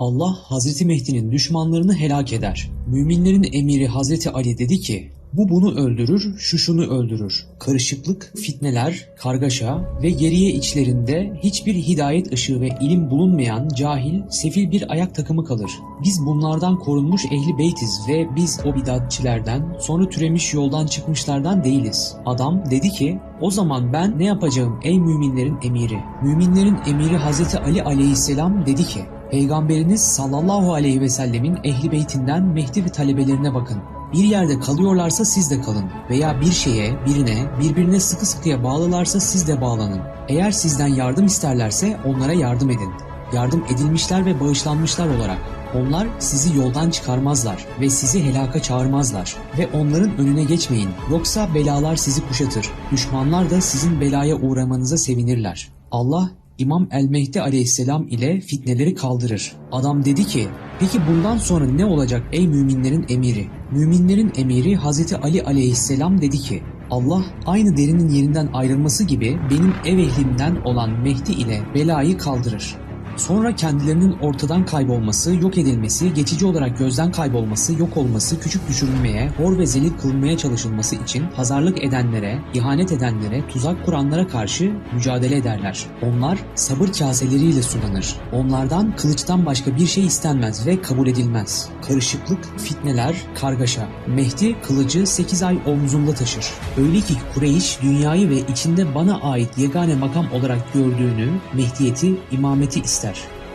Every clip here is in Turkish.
Allah Hazreti Mehdi'nin düşmanlarını helak eder. Müminlerin emiri Hazreti Ali dedi ki, bu bunu öldürür, şu şunu öldürür. Karışıklık, fitneler, kargaşa ve geriye içlerinde hiçbir hidayet ışığı ve ilim bulunmayan cahil, sefil bir ayak takımı kalır. Biz bunlardan korunmuş ehli beytiz ve biz o bidatçilerden, sonra türemiş yoldan çıkmışlardan değiliz. Adam dedi ki, o zaman ben ne yapacağım ey müminlerin emiri? Müminlerin emiri Hazreti Ali aleyhisselam dedi ki, Peygamberiniz sallallahu aleyhi ve sellemin ehli beytinden Mehdi ve talebelerine bakın. Bir yerde kalıyorlarsa siz de kalın veya bir şeye, birine, birbirine sıkı sıkıya bağlılarsa siz de bağlanın. Eğer sizden yardım isterlerse onlara yardım edin. Yardım edilmişler ve bağışlanmışlar olarak. Onlar sizi yoldan çıkarmazlar ve sizi helaka çağırmazlar ve onların önüne geçmeyin yoksa belalar sizi kuşatır. Düşmanlar da sizin belaya uğramanıza sevinirler. Allah İmam El-Mehdi aleyhisselam ile fitneleri kaldırır. Adam dedi ki, peki bundan sonra ne olacak ey müminlerin emiri? Müminlerin emiri Hazreti Ali aleyhisselam dedi ki, Allah aynı derinin yerinden ayrılması gibi benim ev ehlimden olan Mehdi ile belayı kaldırır. Sonra kendilerinin ortadan kaybolması, yok edilmesi, geçici olarak gözden kaybolması, yok olması, küçük düşürülmeye, hor ve zelil kılınmaya çalışılması için pazarlık edenlere, ihanet edenlere, tuzak kuranlara karşı mücadele ederler. Onlar sabır kaseleriyle sulanır. Onlardan kılıçtan başka bir şey istenmez ve kabul edilmez. Karışıklık, fitneler, kargaşa. Mehdi kılıcı 8 ay omzunda taşır. Öyle ki Kureyş dünyayı ve içinde bana ait yegane makam olarak gördüğünü, Mehdiyeti, imameti ister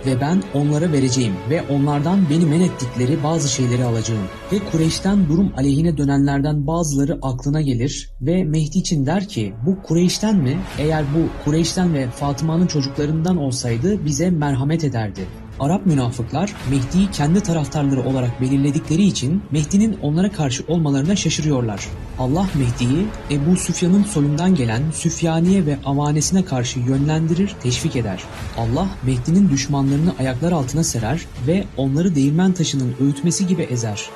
ve ben onlara vereceğim ve onlardan beni men ettikleri bazı şeyleri alacağım. Ve Kureyş'ten durum aleyhine dönenlerden bazıları aklına gelir ve Mehdi için der ki bu Kureyş'ten mi? Eğer bu Kureyş'ten ve Fatıma'nın çocuklarından olsaydı bize merhamet ederdi. Arap münafıklar Mehdi'yi kendi taraftarları olarak belirledikleri için Mehdi'nin onlara karşı olmalarına şaşırıyorlar. Allah Mehdi'yi Ebu Süfyan'ın soyundan gelen Süfyaniye ve avanesine karşı yönlendirir, teşvik eder. Allah Mehdi'nin düşmanlarını ayaklar altına serer ve onları değirmen taşının öğütmesi gibi ezer.